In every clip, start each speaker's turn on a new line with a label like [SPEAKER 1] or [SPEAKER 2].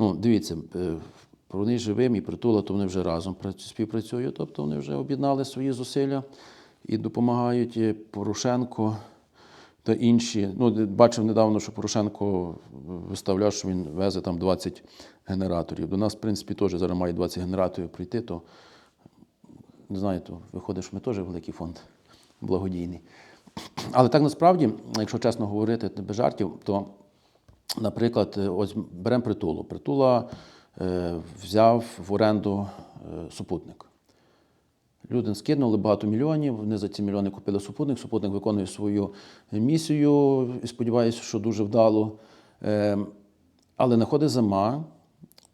[SPEAKER 1] Ну, дивіться, е, вони живим і притула, то вони вже разом співпрацюють, тобто вони вже об'єднали свої зусилля і допомагають Порошенко та інші. Ну, бачив недавно, що Порошенко виставляв, що він везе там 20 генераторів. До нас, в принципі, теж зараз має 20 генераторів прийти, то не знаю, то виходить, що ми теж великий фонд благодійний. Але так насправді, якщо чесно говорити без жартів, то, наприклад, ось беремо притулу. Притула е, взяв в оренду е, супутник. Люди скинули багато мільйонів, вони за ці мільйони купили супутник. Супутник виконує свою місію і сподіваюся, що дуже вдало. Е, Але находить зима,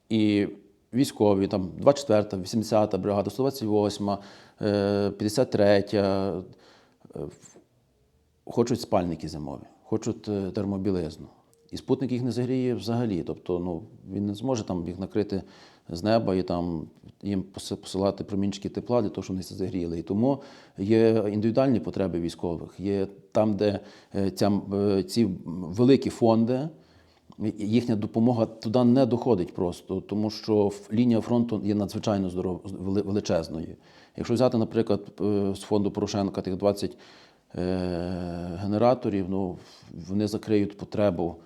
[SPEAKER 1] і військові, там 24-та, 80-та бригада, 128-ма, е, 53-я, е, хочуть спальники зимові, хочуть термобілизну. І спутник їх не загріє взагалі. Тобто ну, він не зможе там їх накрити з неба і там їм посилати промінчики тепла для того, щоб вони це загріли. І тому є індивідуальні потреби військових. Є там, де е, ця, е, ці великі фонди, їхня допомога туди не доходить просто, тому що лінія фронту є надзвичайно здоров, величезною. Якщо взяти, наприклад, з фонду Порошенка тих 20 е, генераторів, ну, вони закриють потребу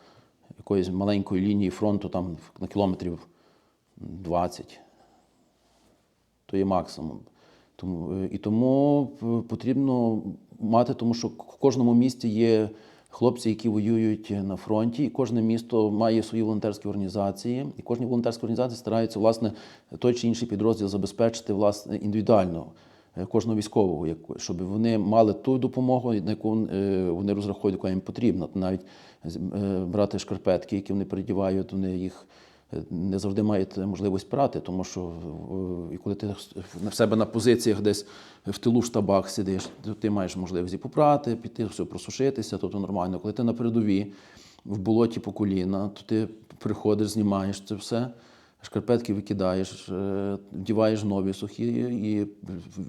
[SPEAKER 1] якоїсь маленької лінії фронту там на кілометрів 20. То є максимум. Тому, і тому потрібно мати, тому що в кожному місті є хлопці, які воюють на фронті, і кожне місто має свої волонтерські організації, і кожні волонтерські організації стараються власне той чи інший підрозділ забезпечити власне індивідуально кожного військового, щоб вони мали ту допомогу, на яку е, вони розраховують, яка їм потрібна. Навіть е, брати шкарпетки, які вони передівають, вони їх е, не завжди маєте можливість прати, тому що е, коли ти в себе на позиціях десь в тилу штабах сидиш, то ти маєш можливість і попрати, піти, все просушитися, тобто нормально. Коли ти на передовій в болоті по коліна, то ти приходиш, знімаєш це все. Шкарпетки викидаєш, е, вдіваєш нові сухі, і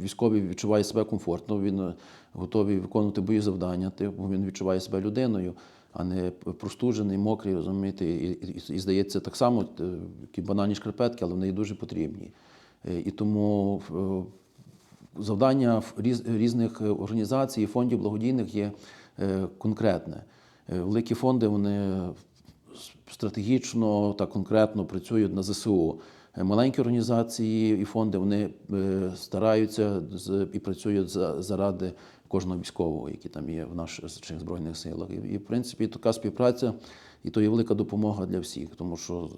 [SPEAKER 1] військовий відчуває себе комфортно. Він е, готовий виконувати бої завдання. Бо він відчуває себе людиною, а не простужений, мокрий, розумієте, і, і, і здається так само, е, які банальні шкарпетки, але вони і дуже потрібні. І тому завдання різ- різних організацій, фондів благодійних є конкретне. Великі фонди вони стратегічно та конкретно працюють на ЗСУ. Е, Маленькі організації і фонди вони е, стараються і працюють за- заради кожного військового, який там є в наших збройних силах. І, в принципі така співпраця, і то є велика допомога для всіх, тому що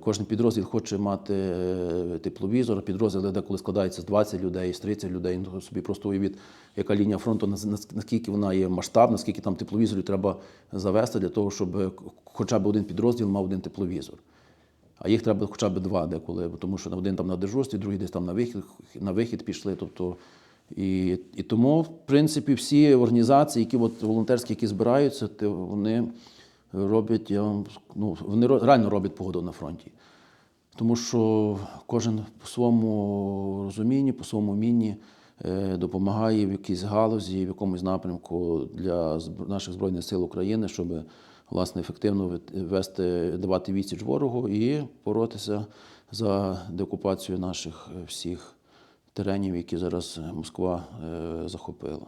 [SPEAKER 1] кожен підрозділ хоче мати е, тепловізор, а підрозділи деколи складаються з 20 людей, з 30 людей. Ну, собі просто уявіть, яка лінія фронту, наскільки вона є масштабна, скільки там тепловізорів треба завести для того, щоб е, хоча б один підрозділ мав один тепловізор. А їх треба хоча б два деколи, тому що один там на дежурстві, другий десь там на вихід, на вихід пішли. Тобто, і, і тому, в принципі, всі організації, які от, волонтерські, які збираються, вони роблять, я вам, ну, вони реально роблять погоду на фронті. Тому що кожен по своєму розумінні, по своєму вмінні е, допомагає в якійсь галузі, в якомусь напрямку для наших Збройних сил України, щоб власне ефективно вести, давати відсіч ворогу і боротися за деокупацію наших е, всіх теренів, які зараз Москва е, захопила.